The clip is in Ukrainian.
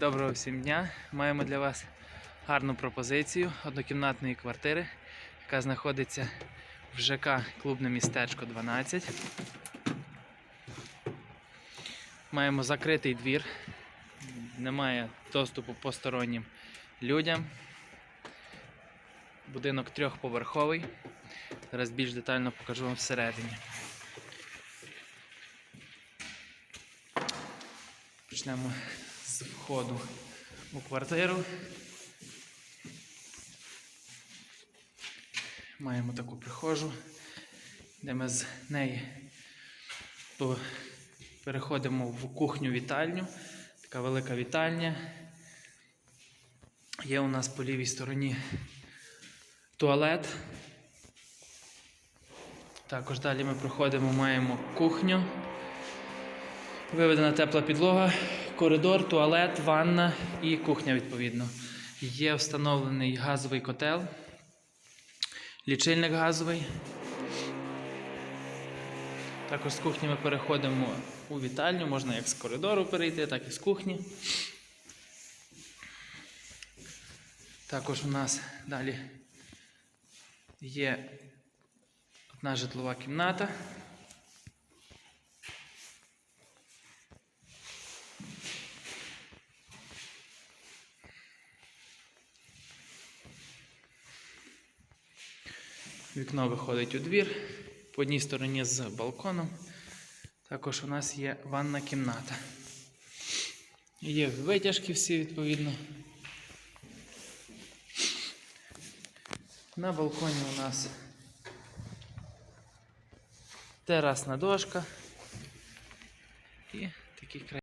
Доброго всім дня. Маємо для вас гарну пропозицію однокімнатної квартири, яка знаходиться в ЖК Клубне містечко 12. Маємо закритий двір, немає доступу постороннім людям. Будинок трьохповерховий. Зараз більш детально покажу вам всередині. Почнемо з входу у квартиру. Маємо таку прихожу, де ми з неї переходимо в кухню-вітальню. Така велика вітальня. Є у нас по лівій стороні туалет. Також далі ми проходимо, маємо кухню. Виведена тепла підлога, коридор, туалет, ванна і кухня відповідно. Є встановлений газовий котел, лічильник газовий. Також з кухні ми переходимо у вітальню, можна як з коридору перейти, так і з кухні. Також у нас далі є одна житлова кімната. Вікно виходить у двір. По одній стороні з балконом. Також у нас є ванна кімната. Є витяжки всі відповідно. На балконі у нас терасна дошка і такий край.